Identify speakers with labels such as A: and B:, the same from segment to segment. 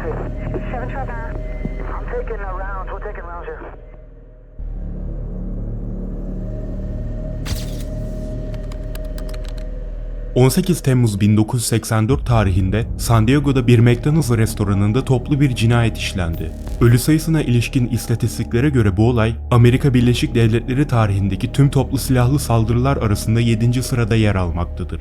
A: copy.
B: 7 Trevor.
A: I'm taking uh, rounds. We're taking rounds here.
C: ...18 Temmuz 1984 tarihinde San Diego'da bir McDonald's restoranında toplu bir cinayet işlendi. Ölü sayısına ilişkin istatistiklere göre bu olay, Amerika Birleşik Devletleri tarihindeki tüm toplu silahlı saldırılar arasında 7. sırada yer almaktadır.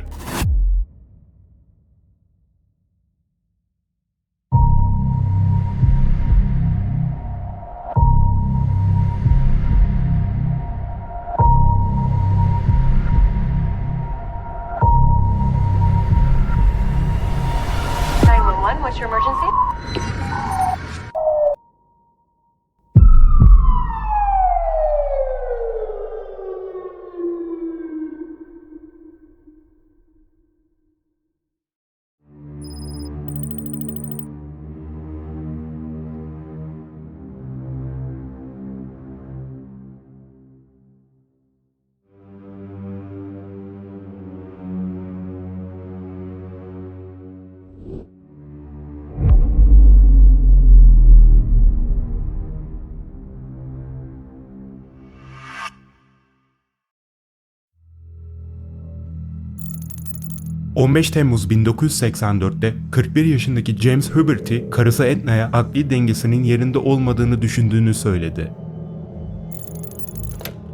C: 15 Temmuz 1984'te 41 yaşındaki James Huberty, karısı Edna'ya akli dengesinin yerinde olmadığını düşündüğünü söyledi.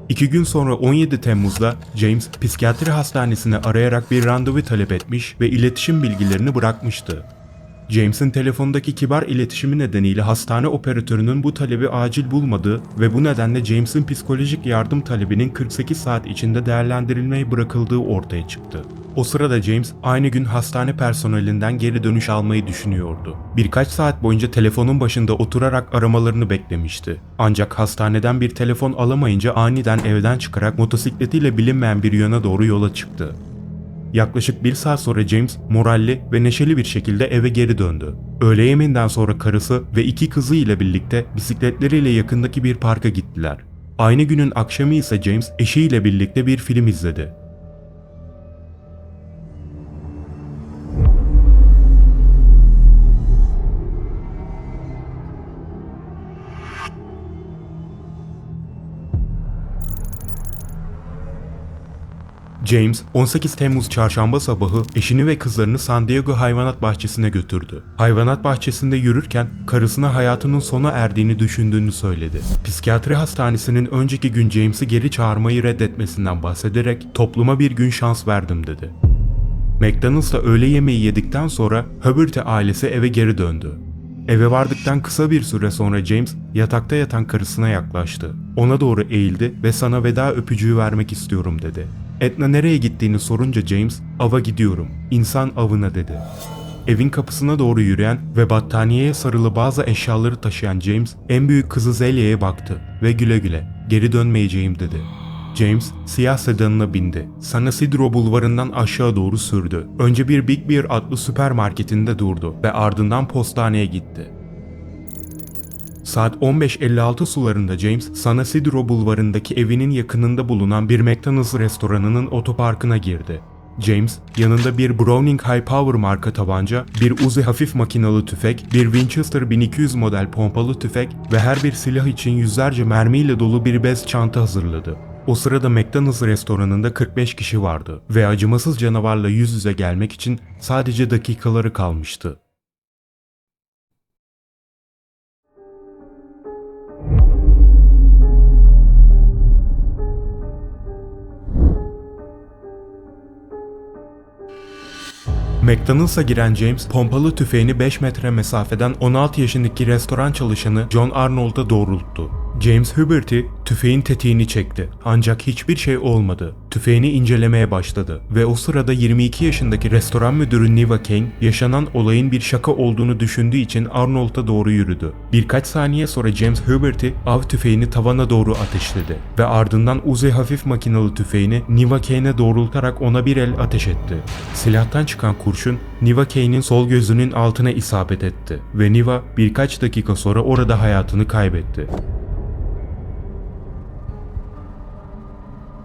C: İki gün sonra 17 Temmuz'da James psikiyatri hastanesine arayarak bir randevu talep etmiş ve iletişim bilgilerini bırakmıştı. James'in telefondaki kibar iletişimi nedeniyle hastane operatörünün bu talebi acil bulmadığı ve bu nedenle James'in psikolojik yardım talebinin 48 saat içinde değerlendirilmeye bırakıldığı ortaya çıktı. O sırada James aynı gün hastane personelinden geri dönüş almayı düşünüyordu. Birkaç saat boyunca telefonun başında oturarak aramalarını beklemişti. Ancak hastaneden bir telefon alamayınca aniden evden çıkarak motosikletiyle bilinmeyen bir yöne doğru yola çıktı. Yaklaşık bir saat sonra James moralli ve neşeli bir şekilde eve geri döndü. Öğle yemeğinden sonra karısı ve iki kızı ile birlikte bisikletleriyle yakındaki bir parka gittiler. Aynı günün akşamı ise James eşiyle birlikte bir film izledi. James 18 Temmuz çarşamba sabahı eşini ve kızlarını San Diego Hayvanat Bahçesi'ne götürdü. Hayvanat bahçesinde yürürken karısına hayatının sona erdiğini düşündüğünü söyledi. Psikiyatri hastanesinin önceki gün James'i geri çağırmayı reddetmesinden bahsederek topluma bir gün şans verdim dedi. McDonald's'ta öğle yemeği yedikten sonra Huberty ailesi eve geri döndü. Eve vardıktan kısa bir süre sonra James yatakta yatan karısına yaklaştı. Ona doğru eğildi ve sana veda öpücüğü vermek istiyorum dedi. Edna nereye gittiğini sorunca James, ava gidiyorum, insan avına dedi. Evin kapısına doğru yürüyen ve battaniyeye sarılı bazı eşyaları taşıyan James, en büyük kızı Zelia'ya baktı ve güle güle, geri dönmeyeceğim dedi. James siyah sedanına bindi. San Isidro bulvarından aşağı doğru sürdü. Önce bir Big Bear adlı süpermarketinde durdu ve ardından postaneye gitti. Saat 15.56 sularında James, San Isidro bulvarındaki evinin yakınında bulunan bir McDonald's restoranının otoparkına girdi. James, yanında bir Browning High Power marka tabanca, bir Uzi hafif makinalı tüfek, bir Winchester 1200 model pompalı tüfek ve her bir silah için yüzlerce mermiyle dolu bir bez çanta hazırladı. O sırada McDonald's restoranında 45 kişi vardı ve acımasız canavarla yüz yüze gelmek için sadece dakikaları kalmıştı. McDonald's'a giren James, pompalı tüfeğini 5 metre mesafeden 16 yaşındaki restoran çalışanı John Arnold'a doğrulttu. James Huberty tüfeğin tetiğini çekti. Ancak hiçbir şey olmadı. Tüfeğini incelemeye başladı ve o sırada 22 yaşındaki restoran müdürü Niva Kane yaşanan olayın bir şaka olduğunu düşündüğü için Arnold'a doğru yürüdü. Birkaç saniye sonra James Huberty av tüfeğini tavana doğru ateşledi ve ardından Uzi hafif makinalı tüfeğini Niva Kane'e doğrultarak ona bir el ateş etti. Silahtan çıkan kurşun Niva Kane'in sol gözünün altına isabet etti ve Niva birkaç dakika sonra orada hayatını kaybetti.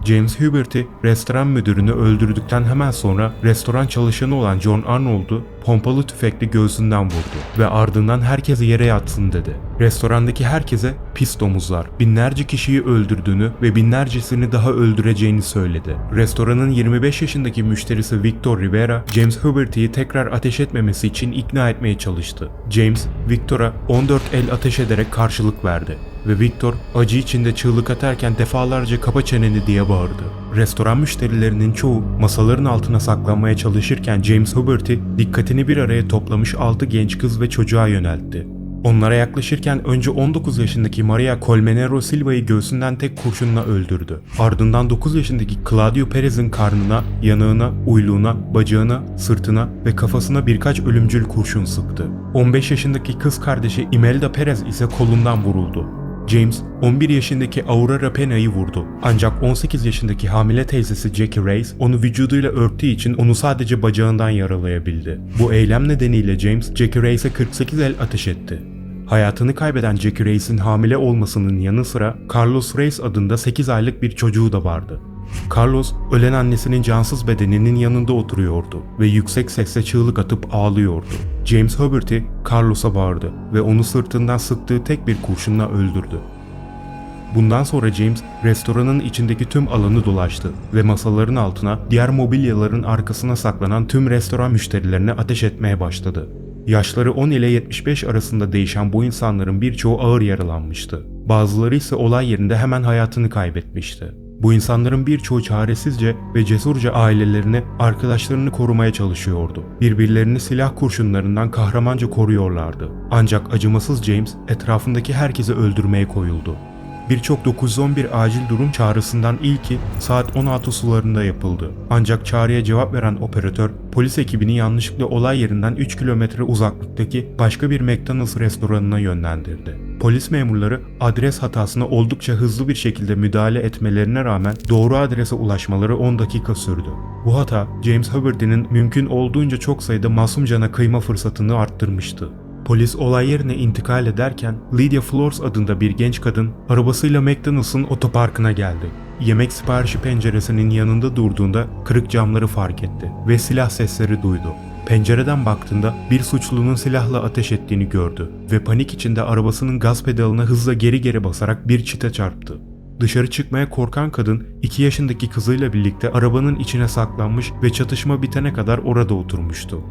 C: James Hubert'i restoran müdürünü öldürdükten hemen sonra restoran çalışanı olan John Arnold'u pompalı tüfekle göğsünden vurdu ve ardından herkesi yere yatsın dedi. Restorandaki herkese pis domuzlar binlerce kişiyi öldürdüğünü ve binlercesini daha öldüreceğini söyledi. Restoranın 25 yaşındaki müşterisi Victor Rivera, James Hubert'i tekrar ateş etmemesi için ikna etmeye çalıştı. James, Victor'a 14 el ateş ederek karşılık verdi ve Victor acı içinde çığlık atarken defalarca kapa çeneni diye bağırdı. Restoran müşterilerinin çoğu masaların altına saklanmaya çalışırken James Hubert'i dikkatini bir araya toplamış 6 genç kız ve çocuğa yöneltti. Onlara yaklaşırken önce 19 yaşındaki Maria Colmenero Silva'yı göğsünden tek kurşunla öldürdü. Ardından 9 yaşındaki Claudio Perez'in karnına, yanağına, uyluğuna, bacağına, sırtına ve kafasına birkaç ölümcül kurşun sıktı. 15 yaşındaki kız kardeşi Imelda Perez ise kolundan vuruldu. James 11 yaşındaki Aurora Pena'yı vurdu. Ancak 18 yaşındaki hamile teyzesi Jackie Reyes onu vücuduyla örttüğü için onu sadece bacağından yaralayabildi. Bu eylem nedeniyle James Jackie Reyes'e 48 el ateş etti. Hayatını kaybeden Jackie Reyes'in hamile olmasının yanı sıra Carlos Reyes adında 8 aylık bir çocuğu da vardı. Carlos, ölen annesinin cansız bedeninin yanında oturuyordu ve yüksek sesle çığlık atıp ağlıyordu. James Hubert'i Carlos'a bağırdı ve onu sırtından sıktığı tek bir kurşunla öldürdü. Bundan sonra James restoranın içindeki tüm alanı dolaştı ve masaların altına diğer mobilyaların arkasına saklanan tüm restoran müşterilerine ateş etmeye başladı. Yaşları 10 ile 75 arasında değişen bu insanların birçoğu ağır yaralanmıştı. Bazıları ise olay yerinde hemen hayatını kaybetmişti. Bu insanların birçoğu çaresizce ve cesurca ailelerini, arkadaşlarını korumaya çalışıyordu. Birbirlerini silah kurşunlarından kahramanca koruyorlardı. Ancak acımasız James etrafındaki herkesi öldürmeye koyuldu. Birçok 911 acil durum çağrısından ilki saat 16 sularında yapıldı. Ancak çağrıya cevap veren operatör polis ekibini yanlışlıkla olay yerinden 3 kilometre uzaklıktaki başka bir McDonald's restoranına yönlendirdi. Polis memurları adres hatasına oldukça hızlı bir şekilde müdahale etmelerine rağmen doğru adrese ulaşmaları 10 dakika sürdü. Bu hata James Huberty'nin mümkün olduğunca çok sayıda masum cana kıyma fırsatını arttırmıştı. Polis olay yerine intikal ederken Lydia Flores adında bir genç kadın arabasıyla McDonald's'ın otoparkına geldi. Yemek siparişi penceresinin yanında durduğunda kırık camları fark etti ve silah sesleri duydu. Pencereden baktığında bir suçlunun silahla ateş ettiğini gördü ve panik içinde arabasının gaz pedalına hızla geri geri basarak bir çite çarptı. Dışarı çıkmaya korkan kadın 2 yaşındaki kızıyla birlikte arabanın içine saklanmış ve çatışma bitene kadar orada oturmuştu.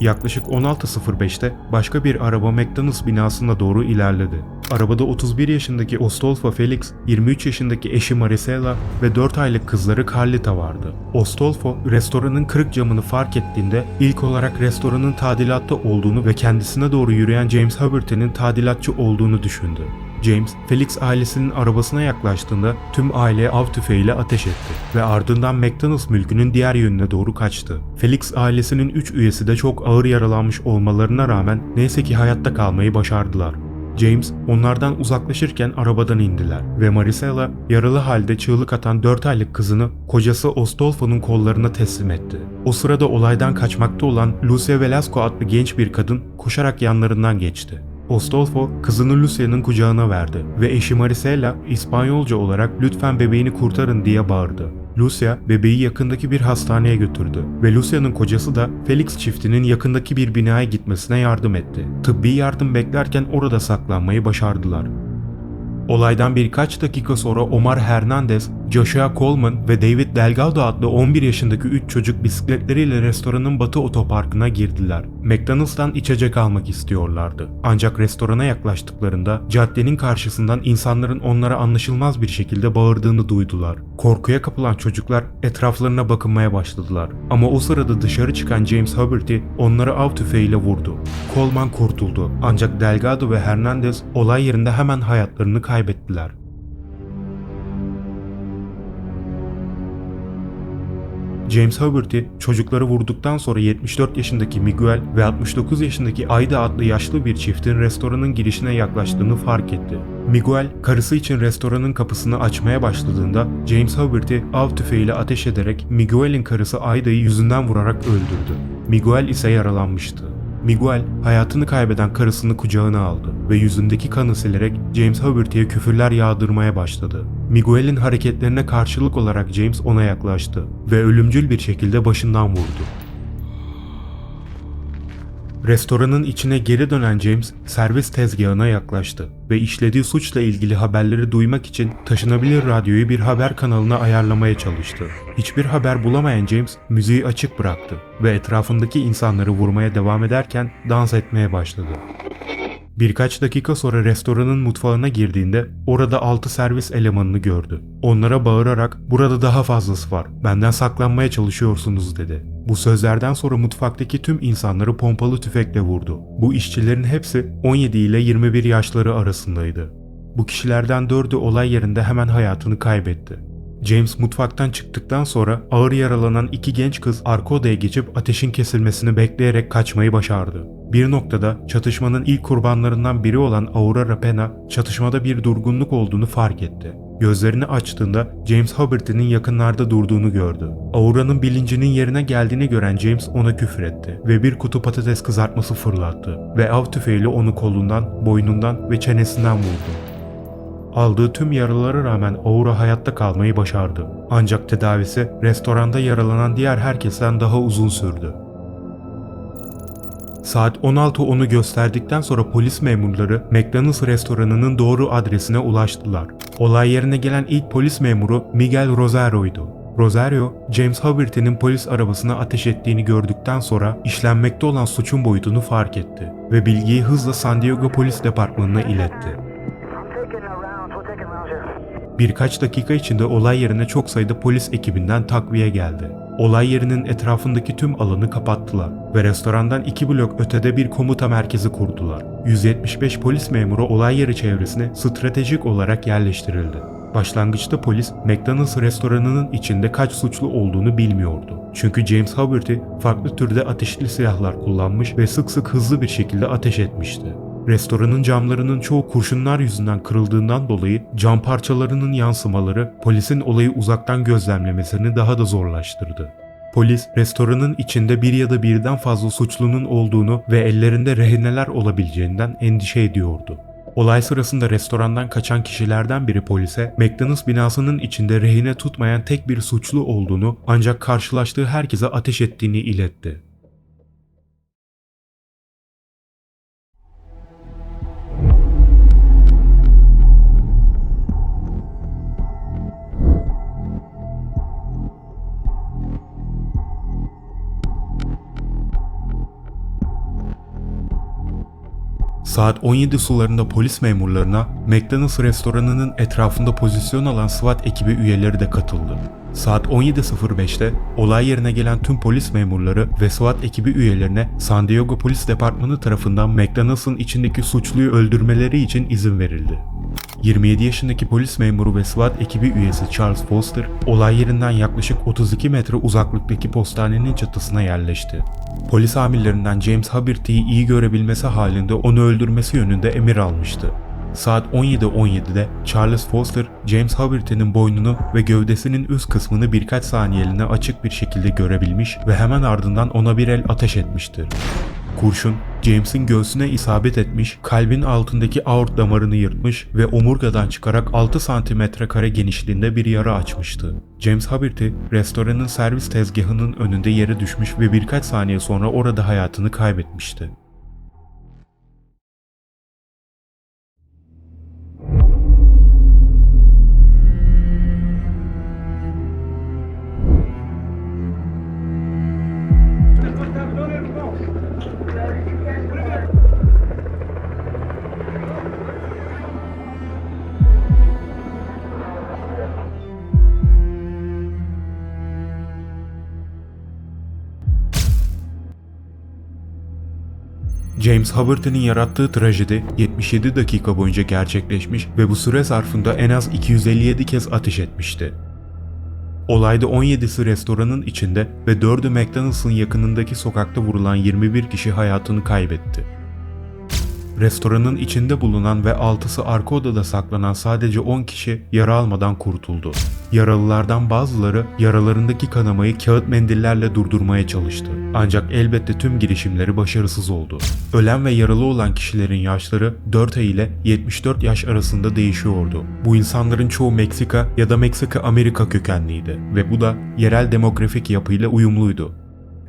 C: Yaklaşık 16.05'te başka bir araba McDonald's binasına doğru ilerledi. Arabada 31 yaşındaki Ostolfo Felix, 23 yaşındaki eşi Marisela ve 4 aylık kızları Carlita vardı. Ostolfo, restoranın kırık camını fark ettiğinde ilk olarak restoranın tadilatta olduğunu ve kendisine doğru yürüyen James Huberty'nin tadilatçı olduğunu düşündü. James, Felix ailesinin arabasına yaklaştığında tüm aileye av tüfeğiyle ateş etti ve ardından McDonald's mülkünün diğer yönüne doğru kaçtı. Felix ailesinin 3 üyesi de çok ağır yaralanmış olmalarına rağmen neyse ki hayatta kalmayı başardılar. James onlardan uzaklaşırken arabadan indiler ve Marisela yaralı halde çığlık atan 4 aylık kızını kocası Ostolfo'nun kollarına teslim etti. O sırada olaydan kaçmakta olan Lucia Velasco adlı genç bir kadın koşarak yanlarından geçti. Ostolfo kızını Lucia'nın kucağına verdi ve eşi Marisela İspanyolca olarak lütfen bebeğini kurtarın diye bağırdı. Lucia bebeği yakındaki bir hastaneye götürdü ve Lucia'nın kocası da Felix çiftinin yakındaki bir binaya gitmesine yardım etti. Tıbbi yardım beklerken orada saklanmayı başardılar. Olaydan birkaç dakika sonra Omar Hernandez, Joshua Coleman ve David Delgado adlı 11 yaşındaki 3 çocuk bisikletleriyle restoranın batı otoparkına girdiler. McDonald's'tan içecek almak istiyorlardı. Ancak restorana yaklaştıklarında caddenin karşısından insanların onlara anlaşılmaz bir şekilde bağırdığını duydular. Korkuya kapılan çocuklar etraflarına bakınmaya başladılar. Ama o sırada dışarı çıkan James Huberty onları av tüfeğiyle vurdu. Coleman kurtuldu. Ancak Delgado ve Hernandez olay yerinde hemen hayatlarını kaybettiler. James Huberty çocukları vurduktan sonra 74 yaşındaki Miguel ve 69 yaşındaki Aida adlı yaşlı bir çiftin restoranın girişine yaklaştığını fark etti. Miguel karısı için restoranın kapısını açmaya başladığında James Huberty av tüfeğiyle ateş ederek Miguel'in karısı Aida'yı yüzünden vurarak öldürdü. Miguel ise yaralanmıştı. Miguel hayatını kaybeden karısını kucağına aldı ve yüzündeki kanı silerek James Huberty'ye küfürler yağdırmaya başladı. Miguel'in hareketlerine karşılık olarak James ona yaklaştı ve ölümcül bir şekilde başından vurdu. Restoranın içine geri dönen James servis tezgahına yaklaştı ve işlediği suçla ilgili haberleri duymak için taşınabilir radyoyu bir haber kanalına ayarlamaya çalıştı. Hiçbir haber bulamayan James müziği açık bıraktı ve etrafındaki insanları vurmaya devam ederken dans etmeye başladı. Birkaç dakika sonra restoranın mutfağına girdiğinde orada 6 servis elemanını gördü. Onlara bağırarak burada daha fazlası var. Benden saklanmaya çalışıyorsunuz dedi. Bu sözlerden sonra mutfaktaki tüm insanları pompalı tüfekle vurdu. Bu işçilerin hepsi 17 ile 21 yaşları arasındaydı. Bu kişilerden dördü olay yerinde hemen hayatını kaybetti. James mutfaktan çıktıktan sonra ağır yaralanan iki genç kız arka odaya geçip ateşin kesilmesini bekleyerek kaçmayı başardı. Bir noktada çatışmanın ilk kurbanlarından biri olan Aurora Pena çatışmada bir durgunluk olduğunu fark etti. Gözlerini açtığında James Huberty'nin yakınlarda durduğunu gördü. Aurora'nın bilincinin yerine geldiğini gören James ona küfür etti ve bir kutu patates kızartması fırlattı ve av tüfeğiyle onu kolundan, boynundan ve çenesinden vurdu. Aldığı tüm yaralara rağmen Aura hayatta kalmayı başardı. Ancak tedavisi restoranda yaralanan diğer herkesten daha uzun sürdü. Saat 16.10'u gösterdikten sonra polis memurları McDonald's restoranının doğru adresine ulaştılar. Olay yerine gelen ilk polis memuru Miguel Rosario'ydu. Rosario, James Huberty'nin polis arabasına ateş ettiğini gördükten sonra işlenmekte olan suçun boyutunu fark etti ve bilgiyi hızla San Diego Polis Departmanı'na iletti. Birkaç dakika içinde olay yerine çok sayıda polis ekibinden takviye geldi. Olay yerinin etrafındaki tüm alanı kapattılar ve restorandan iki blok ötede bir komuta merkezi kurdular. 175 polis memuru olay yeri çevresine stratejik olarak yerleştirildi. Başlangıçta polis McDonald's restoranının içinde kaç suçlu olduğunu bilmiyordu. Çünkü James Huberty farklı türde ateşli silahlar kullanmış ve sık sık hızlı bir şekilde ateş etmişti. Restoranın camlarının çoğu kurşunlar yüzünden kırıldığından dolayı cam parçalarının yansımaları polisin olayı uzaktan gözlemlemesini daha da zorlaştırdı. Polis, restoranın içinde bir ya da birden fazla suçlunun olduğunu ve ellerinde rehineler olabileceğinden endişe ediyordu. Olay sırasında restorandan kaçan kişilerden biri polise McDonald's binasının içinde rehine tutmayan tek bir suçlu olduğunu ancak karşılaştığı herkese ateş ettiğini iletti. Saat 17 sularında polis memurlarına McDonald's restoranının etrafında pozisyon alan SWAT ekibi üyeleri de katıldı. Saat 17.05'te olay yerine gelen tüm polis memurları ve SWAT ekibi üyelerine San Diego Polis Departmanı tarafından McDonald's'ın içindeki suçluyu öldürmeleri için izin verildi. 27 yaşındaki polis memuru ve SWAT ekibi üyesi Charles Foster, olay yerinden yaklaşık 32 metre uzaklıktaki postanenin çatısına yerleşti. Polis amirlerinden James Huberty'yi iyi görebilmesi halinde onu öldürmesi yönünde emir almıştı. Saat 17.17'de Charles Foster, James Huberty'nin boynunu ve gövdesinin üst kısmını birkaç saniyeliğine açık bir şekilde görebilmiş ve hemen ardından ona bir el ateş etmiştir. Kurşun, James'in göğsüne isabet etmiş, kalbin altındaki aort damarını yırtmış ve omurgadan çıkarak 6 santimetre kare genişliğinde bir yara açmıştı. James Huberty, restoranın servis tezgahının önünde yere düşmüş ve birkaç saniye sonra orada hayatını kaybetmişti. James Huberty'nin yarattığı trajedi 77 dakika boyunca gerçekleşmiş ve bu süre zarfında en az 257 kez ateş etmişti. Olayda 17'si restoranın içinde ve 4'ü McDonald's'ın yakınındaki sokakta vurulan 21 kişi hayatını kaybetti. Restoranın içinde bulunan ve altısı arka odada saklanan sadece 10 kişi yara almadan kurtuldu. Yaralılardan bazıları yaralarındaki kanamayı kağıt mendillerle durdurmaya çalıştı. Ancak elbette tüm girişimleri başarısız oldu. Ölen ve yaralı olan kişilerin yaşları 4 ay ile 74 yaş arasında değişiyordu. Bu insanların çoğu Meksika ya da Meksika Amerika kökenliydi ve bu da yerel demografik yapıyla uyumluydu.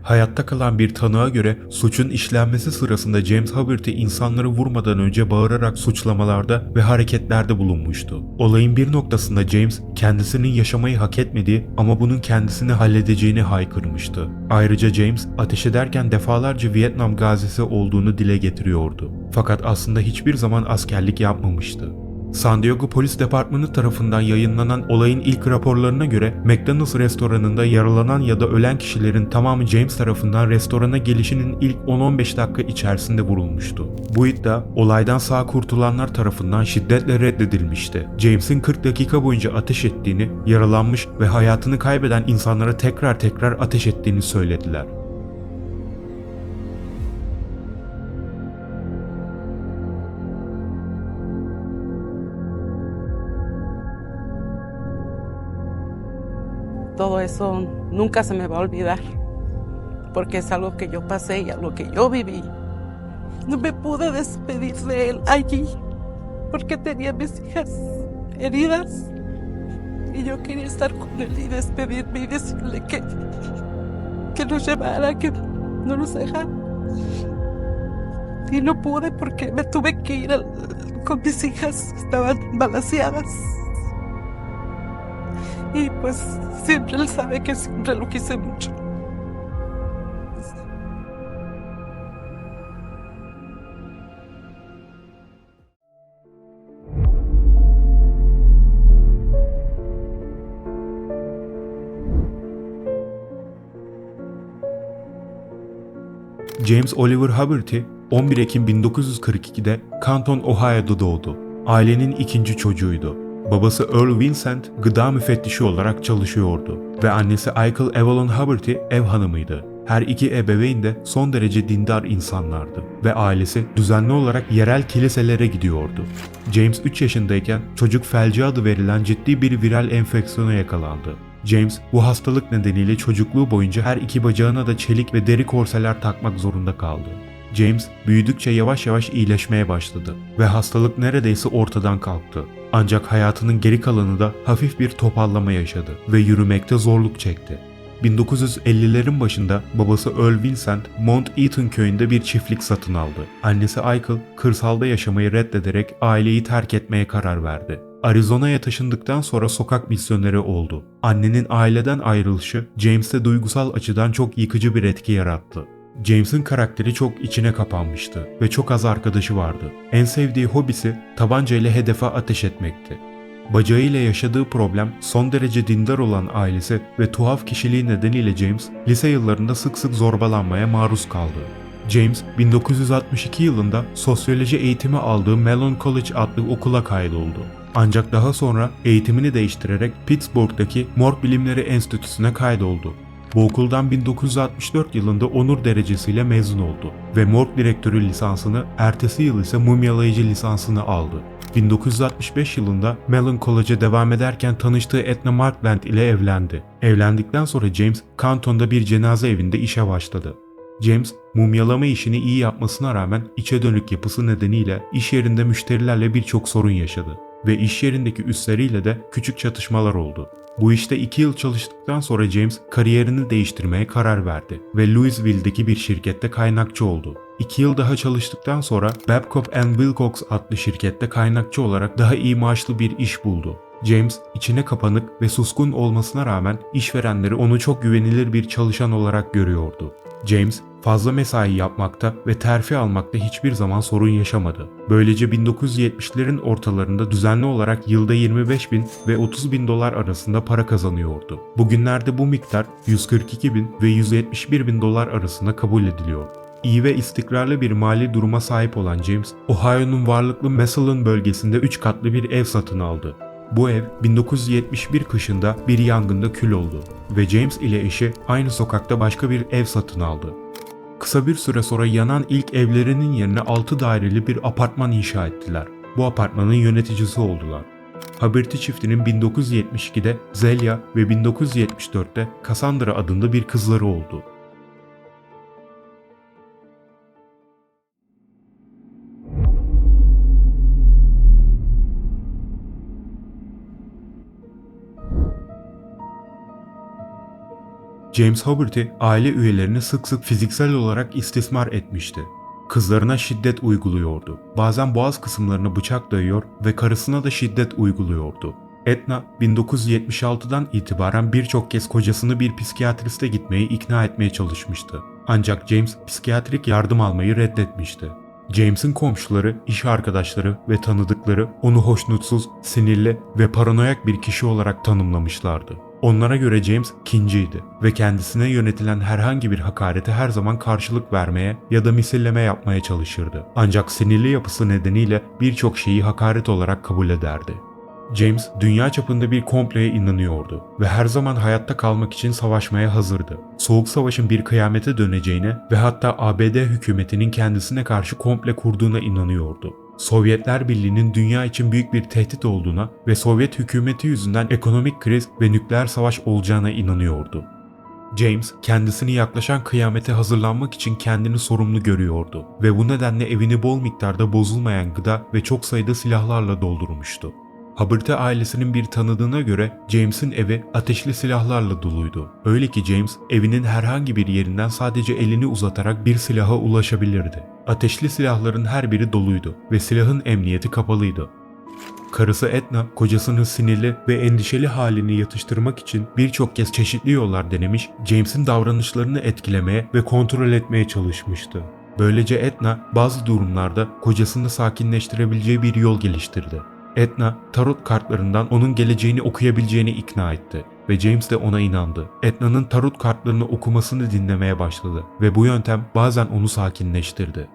C: Hayatta kalan bir tanığa göre suçun işlenmesi sırasında James Haverty insanları vurmadan önce bağırarak suçlamalarda ve hareketlerde bulunmuştu. Olayın bir noktasında James kendisinin yaşamayı hak etmediği ama bunun kendisini halledeceğini haykırmıştı. Ayrıca James ateş ederken defalarca Vietnam gazisi olduğunu dile getiriyordu. Fakat aslında hiçbir zaman askerlik yapmamıştı. San Diego Polis Departmanı tarafından yayınlanan olayın ilk raporlarına göre McDonald's restoranında yaralanan ya da ölen kişilerin tamamı James tarafından restorana gelişinin ilk 10-15 dakika içerisinde vurulmuştu. Bu iddia olaydan sağ kurtulanlar tarafından şiddetle reddedilmişti. James'in 40 dakika boyunca ateş ettiğini, yaralanmış ve hayatını kaybeden insanlara tekrar tekrar ateş ettiğini söylediler.
B: Eso nunca se me va a olvidar, porque es algo que yo pasé y algo que yo viví. No me pude despedir de él allí, porque tenía mis hijas heridas. Y yo quería estar con él y despedirme y decirle que, que nos llevara, que no nos dejara. Y no pude porque me tuve que ir con mis hijas, estaban balanceadas. Y pues siempre él sabe que siempre lo quise mucho.
C: James Oliver Haverty 11 Ekim 1942'de Canton, Ohio'da doğdu. Ailenin ikinci çocuğuydu. Babası Earl Vincent gıda müfettişi olarak çalışıyordu ve annesi Eichel Evelyn Haverty ev hanımıydı. Her iki ebeveyn de son derece dindar insanlardı ve ailesi düzenli olarak yerel kiliselere gidiyordu. James 3 yaşındayken çocuk felci adı verilen ciddi bir viral enfeksiyona yakalandı. James bu hastalık nedeniyle çocukluğu boyunca her iki bacağına da çelik ve deri korseler takmak zorunda kaldı. James büyüdükçe yavaş yavaş iyileşmeye başladı ve hastalık neredeyse ortadan kalktı. Ancak hayatının geri kalanı da hafif bir topallama yaşadı ve yürümekte zorluk çekti. 1950'lerin başında babası Earl Vincent, Mount Eaton köyünde bir çiftlik satın aldı. Annesi Eichel, kırsalda yaşamayı reddederek aileyi terk etmeye karar verdi. Arizona'ya taşındıktan sonra sokak misyoneri oldu. Annenin aileden ayrılışı James'te duygusal açıdan çok yıkıcı bir etki yarattı. James'in karakteri çok içine kapanmıştı ve çok az arkadaşı vardı. En sevdiği hobisi tabancayla hedefe ateş etmekti. Bacağıyla yaşadığı problem, son derece dindar olan ailesi ve tuhaf kişiliği nedeniyle James, lise yıllarında sık sık zorbalanmaya maruz kaldı. James, 1962 yılında sosyoloji eğitimi aldığı Mellon College adlı okula kaydoldu. Ancak daha sonra eğitimini değiştirerek Pittsburgh'daki Morg Bilimleri Enstitüsü'ne kaydoldu. Bu okuldan 1964 yılında onur derecesiyle mezun oldu ve morg direktörü lisansını, ertesi yıl ise mumyalayıcı lisansını aldı. 1965 yılında Mellon College'a devam ederken tanıştığı Etna Markland ile evlendi. Evlendikten sonra James, Canton'da bir cenaze evinde işe başladı. James, mumyalama işini iyi yapmasına rağmen içe dönük yapısı nedeniyle iş yerinde müşterilerle birçok sorun yaşadı ve iş yerindeki üstleriyle de küçük çatışmalar oldu. Bu işte 2 yıl çalıştıktan sonra James kariyerini değiştirmeye karar verdi ve Louisville'deki bir şirkette kaynakçı oldu. 2 yıl daha çalıştıktan sonra Babcock and Wilcox adlı şirkette kaynakçı olarak daha iyi maaşlı bir iş buldu. James içine kapanık ve suskun olmasına rağmen işverenleri onu çok güvenilir bir çalışan olarak görüyordu. James fazla mesai yapmakta ve terfi almakta hiçbir zaman sorun yaşamadı. Böylece 1970'lerin ortalarında düzenli olarak yılda 25 bin ve 30 bin dolar arasında para kazanıyordu. Bugünlerde bu miktar 142 bin ve 171 bin dolar arasında kabul ediliyor. İyi ve istikrarlı bir mali duruma sahip olan James, Ohio'nun varlıklı Massillon bölgesinde 3 katlı bir ev satın aldı. Bu ev 1971 kışında bir yangında kül oldu ve James ile eşi aynı sokakta başka bir ev satın aldı. Kısa bir süre sonra yanan ilk evlerinin yerine 6 daireli bir apartman inşa ettiler. Bu apartmanın yöneticisi oldular. Haberti çiftinin 1972'de Zelia ve 1974'te Cassandra adında bir kızları oldu. James Huberty aile üyelerini sık sık fiziksel olarak istismar etmişti. Kızlarına şiddet uyguluyordu. Bazen boğaz kısımlarına bıçak dayıyor ve karısına da şiddet uyguluyordu. Etna 1976'dan itibaren birçok kez kocasını bir psikiyatriste gitmeyi ikna etmeye çalışmıştı. Ancak James psikiyatrik yardım almayı reddetmişti. James'in komşuları, iş arkadaşları ve tanıdıkları onu hoşnutsuz, sinirli ve paranoyak bir kişi olarak tanımlamışlardı. Onlara göre James kinciydi ve kendisine yönetilen herhangi bir hakarete her zaman karşılık vermeye ya da misilleme yapmaya çalışırdı. Ancak sinirli yapısı nedeniyle birçok şeyi hakaret olarak kabul ederdi. James dünya çapında bir kompleye inanıyordu ve her zaman hayatta kalmak için savaşmaya hazırdı. Soğuk Savaş'ın bir kıyamete döneceğine ve hatta ABD hükümetinin kendisine karşı komple kurduğuna inanıyordu. Sovyetler Birliği'nin dünya için büyük bir tehdit olduğuna ve Sovyet hükümeti yüzünden ekonomik kriz ve nükleer savaş olacağına inanıyordu. James kendisini yaklaşan kıyamete hazırlanmak için kendini sorumlu görüyordu ve bu nedenle evini bol miktarda bozulmayan gıda ve çok sayıda silahlarla doldurmuştu. Hubbard'e ailesinin bir tanıdığına göre James'in evi ateşli silahlarla doluydu. Öyle ki James evinin herhangi bir yerinden sadece elini uzatarak bir silaha ulaşabilirdi. Ateşli silahların her biri doluydu ve silahın emniyeti kapalıydı. Karısı Edna, kocasının sinirli ve endişeli halini yatıştırmak için birçok kez çeşitli yollar denemiş, James'in davranışlarını etkilemeye ve kontrol etmeye çalışmıştı. Böylece Edna bazı durumlarda kocasını sakinleştirebileceği bir yol geliştirdi. Edna, tarot kartlarından onun geleceğini okuyabileceğini ikna etti ve James de ona inandı. Edna'nın tarot kartlarını okumasını dinlemeye başladı ve bu yöntem bazen onu sakinleştirdi.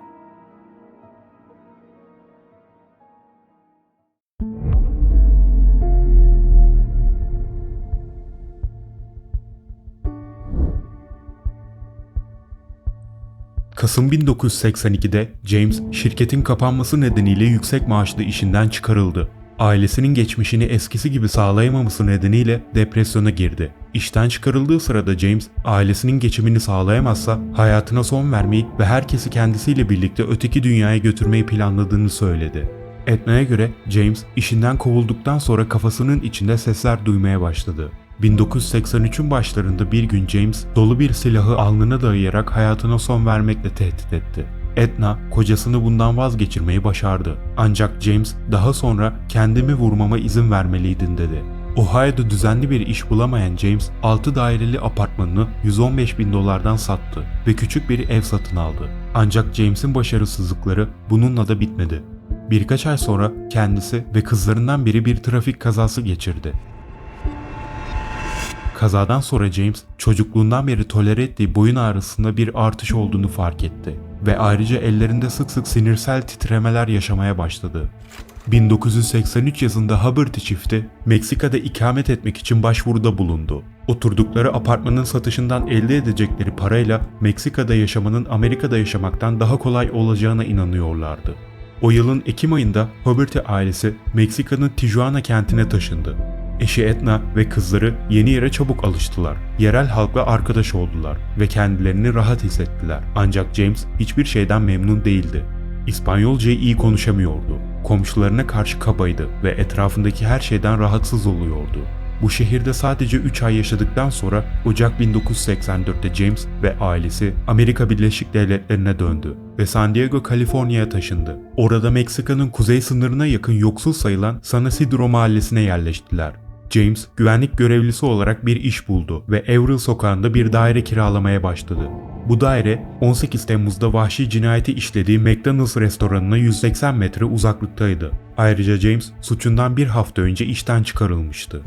C: Kasım 1982'de James şirketin kapanması nedeniyle yüksek maaşlı işinden çıkarıldı. Ailesinin geçmişini eskisi gibi sağlayamaması nedeniyle depresyona girdi. İşten çıkarıldığı sırada James, ailesinin geçimini sağlayamazsa hayatına son vermeyi ve herkesi kendisiyle birlikte öteki dünyaya götürmeyi planladığını söyledi. Etna'ya göre James işinden kovulduktan sonra kafasının içinde sesler duymaya başladı. 1983'ün başlarında bir gün James dolu bir silahı alnına dayayarak hayatına son vermekle tehdit etti. Edna kocasını bundan vazgeçirmeyi başardı. Ancak James daha sonra kendimi vurmama izin vermeliydin dedi. Ohio'da düzenli bir iş bulamayan James 6 daireli apartmanını 115 bin dolardan sattı ve küçük bir ev satın aldı. Ancak James'in başarısızlıkları bununla da bitmedi. Birkaç ay sonra kendisi ve kızlarından biri bir trafik kazası geçirdi. Kazadan sonra James çocukluğundan beri tolere ettiği boyun ağrısında bir artış olduğunu fark etti ve ayrıca ellerinde sık sık sinirsel titremeler yaşamaya başladı. 1983 yazında Hubbard çifti Meksika'da ikamet etmek için başvuruda bulundu. Oturdukları apartmanın satışından elde edecekleri parayla Meksika'da yaşamanın Amerika'da yaşamaktan daha kolay olacağına inanıyorlardı. O yılın Ekim ayında Hubbard ailesi Meksika'nın Tijuana kentine taşındı. Eşi Edna ve kızları yeni yere çabuk alıştılar. Yerel halkla arkadaş oldular ve kendilerini rahat hissettiler. Ancak James hiçbir şeyden memnun değildi. İspanyolcayı iyi konuşamıyordu. Komşularına karşı kabaydı ve etrafındaki her şeyden rahatsız oluyordu. Bu şehirde sadece 3 ay yaşadıktan sonra Ocak 1984'te James ve ailesi Amerika Birleşik Devletleri'ne döndü ve San Diego, Kaliforniya'ya taşındı. Orada Meksika'nın kuzey sınırına yakın yoksul sayılan San Isidro mahallesine yerleştiler. James güvenlik görevlisi olarak bir iş buldu ve Avril sokağında bir daire kiralamaya başladı. Bu daire 18 Temmuz'da vahşi cinayeti işlediği McDonald's restoranına 180 metre uzaklıktaydı. Ayrıca James suçundan bir hafta önce işten çıkarılmıştı.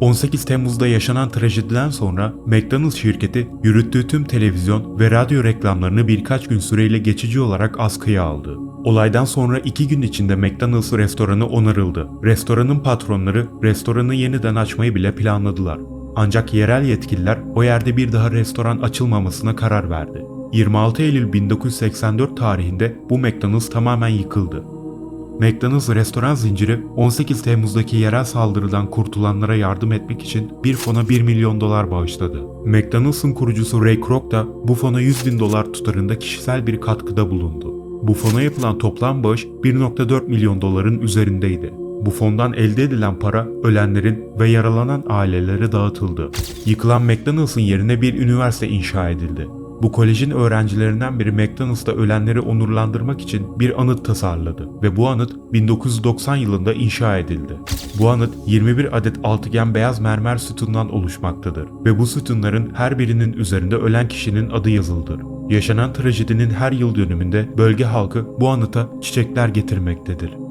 C: 18 Temmuz'da yaşanan trajediden sonra McDonald's şirketi yürüttüğü tüm televizyon ve radyo reklamlarını birkaç gün süreyle geçici olarak askıya aldı. Olaydan sonra iki gün içinde McDonald's restoranı onarıldı. Restoranın patronları restoranı yeniden açmayı bile planladılar. Ancak yerel yetkililer o yerde bir daha restoran açılmamasına karar verdi. 26 Eylül 1984 tarihinde bu McDonald's tamamen yıkıldı. McDonald's restoran zinciri 18 Temmuz'daki yerel saldırıdan kurtulanlara yardım etmek için bir fona 1 milyon dolar bağışladı. McDonald's'ın kurucusu Ray Kroc da bu fona 100 bin dolar tutarında kişisel bir katkıda bulundu. Bu fona yapılan toplam bağış 1.4 milyon doların üzerindeydi. Bu fondan elde edilen para ölenlerin ve yaralanan ailelere dağıtıldı. Yıkılan McDonald's'ın yerine bir üniversite inşa edildi. Bu kolejin öğrencilerinden biri McDonald's'ta ölenleri onurlandırmak için bir anıt tasarladı ve bu anıt 1990 yılında inşa edildi. Bu anıt 21 adet altıgen beyaz mermer sütundan oluşmaktadır ve bu sütunların her birinin üzerinde ölen kişinin adı yazılıdır. Yaşanan trajedinin her yıl dönümünde bölge halkı bu anıta çiçekler getirmektedir.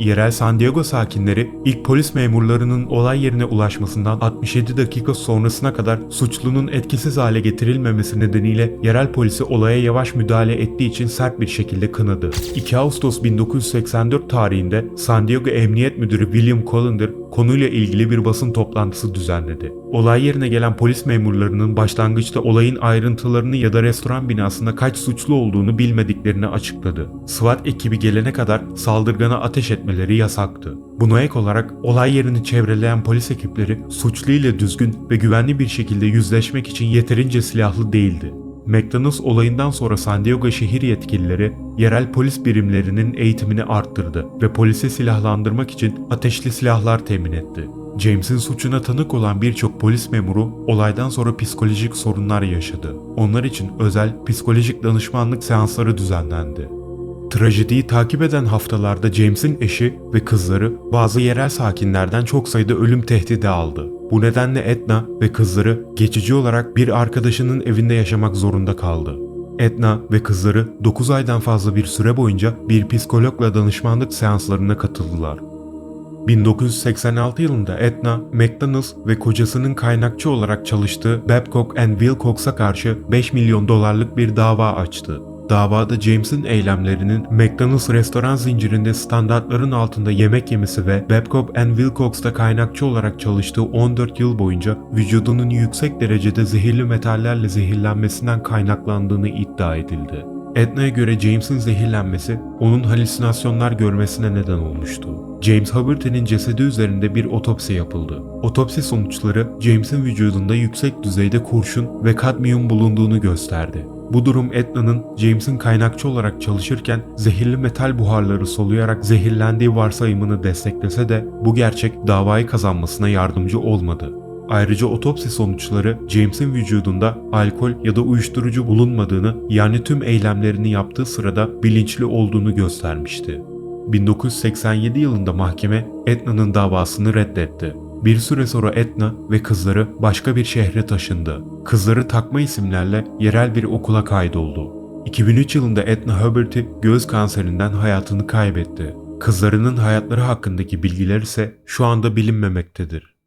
C: Yerel San Diego sakinleri ilk polis memurlarının olay yerine ulaşmasından 67 dakika sonrasına kadar suçlunun etkisiz hale getirilmemesi nedeniyle yerel polisi olaya yavaş müdahale ettiği için sert bir şekilde kınadı. 2 Ağustos 1984 tarihinde San Diego Emniyet Müdürü William Colander konuyla ilgili bir basın toplantısı düzenledi. Olay yerine gelen polis memurlarının başlangıçta olayın ayrıntılarını ya da restoran binasında kaç suçlu olduğunu bilmediklerini açıkladı. SWAT ekibi gelene kadar saldırgana ateş etmeleri yasaktı. Buna ek olarak olay yerini çevreleyen polis ekipleri suçlu ile düzgün ve güvenli bir şekilde yüzleşmek için yeterince silahlı değildi. McDonald's olayından sonra San Diego şehir yetkilileri yerel polis birimlerinin eğitimini arttırdı ve polisi silahlandırmak için ateşli silahlar temin etti. James'in suçuna tanık olan birçok polis memuru olaydan sonra psikolojik sorunlar yaşadı. Onlar için özel psikolojik danışmanlık seansları düzenlendi. Trajediyi takip eden haftalarda James'in eşi ve kızları bazı yerel sakinlerden çok sayıda ölüm tehdidi aldı. Bu nedenle Edna ve kızları geçici olarak bir arkadaşının evinde yaşamak zorunda kaldı. Edna ve kızları 9 aydan fazla bir süre boyunca bir psikologla danışmanlık seanslarına katıldılar. 1986 yılında Edna, McDonald's ve kocasının kaynakçı olarak çalıştığı Babcock and Wilcox'a karşı 5 milyon dolarlık bir dava açtı. Davada James'in eylemlerinin McDonald's restoran zincirinde standartların altında yemek yemesi ve Babcock and Wilcox'ta kaynakçı olarak çalıştığı 14 yıl boyunca vücudunun yüksek derecede zehirli metallerle zehirlenmesinden kaynaklandığını iddia edildi. Edna'ya göre James'in zehirlenmesi onun halüsinasyonlar görmesine neden olmuştu. James Haberty'nin cesedi üzerinde bir otopsi yapıldı. Otopsi sonuçları James'in vücudunda yüksek düzeyde kurşun ve kadmiyum bulunduğunu gösterdi. Bu durum Edna'nın James'in kaynakçı olarak çalışırken zehirli metal buharları soluyarak zehirlendiği varsayımını desteklese de bu gerçek davayı kazanmasına yardımcı olmadı. Ayrıca otopsi sonuçları James'in vücudunda alkol ya da uyuşturucu bulunmadığını yani tüm eylemlerini yaptığı sırada bilinçli olduğunu göstermişti. 1987 yılında mahkeme Edna'nın davasını reddetti. Bir süre sonra Edna ve kızları başka bir şehre taşındı. Kızları takma isimlerle yerel bir okula kaydoldu. 2003 yılında Edna Huberty göğüs kanserinden hayatını kaybetti. Kızlarının hayatları hakkındaki bilgiler ise şu anda bilinmemektedir.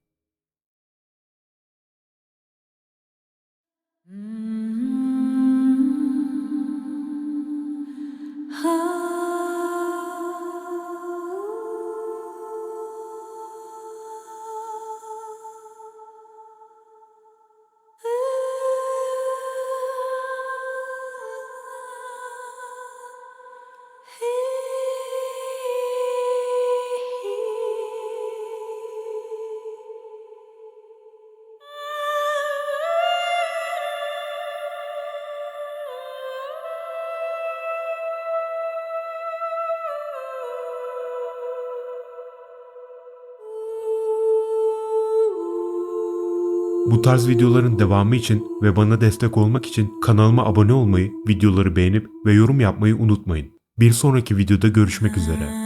C: Tarz videoların devamı için ve bana destek olmak için kanalıma abone olmayı, videoları beğenip ve yorum yapmayı unutmayın. Bir sonraki videoda görüşmek üzere.